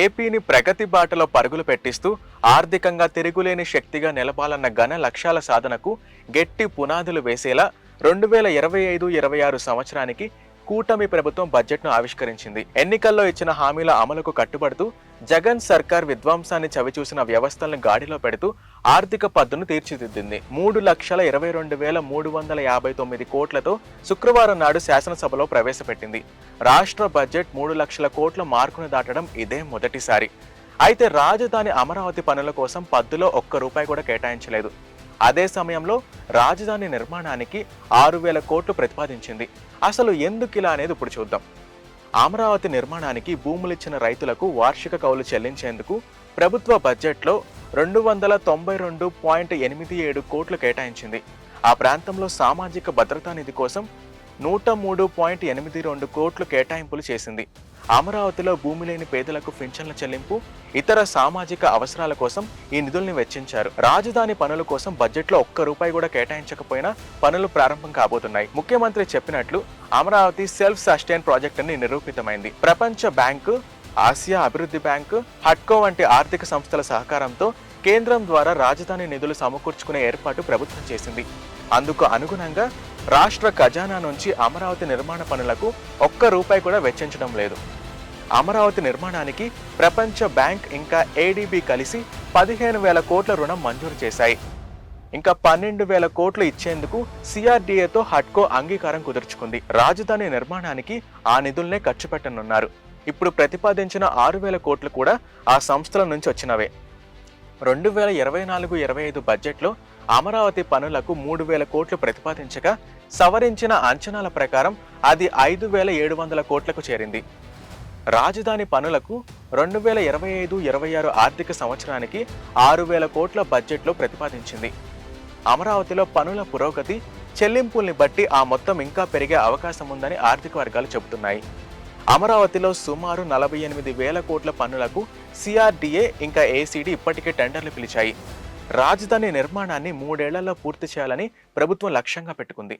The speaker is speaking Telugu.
ఏపీని ప్రగతి బాటలో పరుగులు పెట్టిస్తూ ఆర్థికంగా తిరుగులేని శక్తిగా నిలపాలన్న ఘన లక్ష్యాల సాధనకు గట్టి పునాదులు వేసేలా రెండు వేల ఇరవై ఐదు ఇరవై ఆరు సంవత్సరానికి కూటమి ప్రభుత్వం బడ్జెట్ను ఆవిష్కరించింది. ఎన్నికల్లో ఇచ్చిన హామీల అమలుకు కట్టుబడుతూ జగన్ సర్కార్ విధ్వంసాన్ని చవిచూసిన వ్యవస్థలను గాడిలో పెడుతూ ఆర్థిక పద్దును తీర్చిదిద్దింది. మూడు లక్షల ఇరవై రెండు వేల మూడు వందల యాభై తొమ్మిది కోట్లతో శుక్రవారం నాడు శాసనసభలో ప్రవేశపెట్టింది. రాష్ట్ర బడ్జెట్ మూడు లక్షల కోట్ల మార్కును దాటడం ఇదే మొదటిసారి. అయితే రాజధాని అమరావతి పనుల కోసం పద్దులో ఒక్క రూపాయి కూడా కేటాయించలేదు. అదే సమయంలో రాజధాని నిర్మాణానికి ఆరు వేల కోట్లు ప్రతిపాదించింది. అసలు ఎందుకు ఇలా అనేది ఇప్పుడు చూద్దాం. అమరావతి నిర్మాణానికి భూములిచ్చిన రైతులకు వార్షిక కౌలు చెల్లించేందుకు ప్రభుత్వ బడ్జెట్లో రెండు వందల తొంభై రెండు పాయింట్ ఎనిమిది ఏడు కోట్లు కేటాయించింది. ఆ ప్రాంతంలో సామాజిక భద్రతా నిధి కోసం నూట మూడు పాయింట్ ఎనిమిది రెండు కోట్లు కేటాయింపులు చేసింది. అమరావతిలో భూమి లేని పేదలకు పింఛన్ల చెల్లింపు ఇతర సామాజిక అవసరాల కోసం ఈ నిధుల్ని వెచ్చించారు. రాజధాని పనుల కోసం బడ్జెట్లో ఒక్క రూపాయి కూడా కేటాయించకపోయినా పనులు ప్రారంభం కాబోతున్నాయి. ముఖ్యమంత్రి చెప్పినట్లు అమరావతి సెల్ఫ్ సస్టైన్ ప్రాజెక్ట్ అని నిరూపితమైంది. ప్రపంచ బ్యాంకు ఆసియా అభివృద్ధి బ్యాంకు హట్కో వంటి ఆర్థిక సంస్థల సహకారంతో కేంద్రం ద్వారా రాజధాని నిధులు సమకూర్చుకునే ఏర్పాటు ప్రభుత్వం చేసింది. అందుకు అనుగుణంగా రాష్ట్ర ఖజానా నుంచి అమరావతి నిర్మాణ పనులకు ఒక్క రూపాయి కూడా వెచ్చించడం లేదు. అమరావతి నిర్మాణానికి ప్రపంచ బ్యాంక్ ఇంకా ఏడీబీ కలిసి పదిహేను వేల కోట్ల రుణం మంజూరు చేశాయి. ఇంకా పన్నెండు వేల కోట్లు ఇచ్చేందుకు సిఆర్డీఏతో హట్కో అంగీకారం కుదుర్చుకుంది. రాజధాని నిర్మాణానికి ఆ నిధుల్నే ఖర్చు పెట్టనున్నారు. ఇప్పుడు ప్రతిపాదించిన ఆరు వేల కోట్లు కూడా ఆ సంస్థల నుంచి వచ్చినవే. రెండు వేల ఇరవై నాలుగు ఇరవై ఐదు బడ్జెట్లో అమరావతి పనులకు మూడు వేల కోట్లు ప్రతిపాదించగా సవరించిన అంచనాల ప్రకారం అది ఐదు వేల ఏడు వందల కోట్లకు చేరింది. రాజధాని పనులకు రెండు వేల ఇరవై ఐదు ఇరవై ఆరు ఆర్థిక సంవత్సరానికి ఆరు వేల కోట్ల బడ్జెట్లో ప్రతిపాదించింది. అమరావతిలో పనుల పురోగతి చెల్లింపుల్ని బట్టి ఆ మొత్తం ఇంకా పెరిగే అవకాశం ఉందని ఆర్థిక వర్గాలు చెబుతున్నాయి. అమరావతిలో సుమారు నలభై ఎనిమిది వేల కోట్ల పన్నులకు సిఆర్డీఏ ఇంకా ఏసీడీ ఇప్పటికే టెండర్లు పిలిచాయి. రాజధాని నిర్మాణాన్ని మూడేళ్ళలో పూర్తి చేయాలని ప్రభుత్వం లక్ష్యంగా పెట్టుకుంది.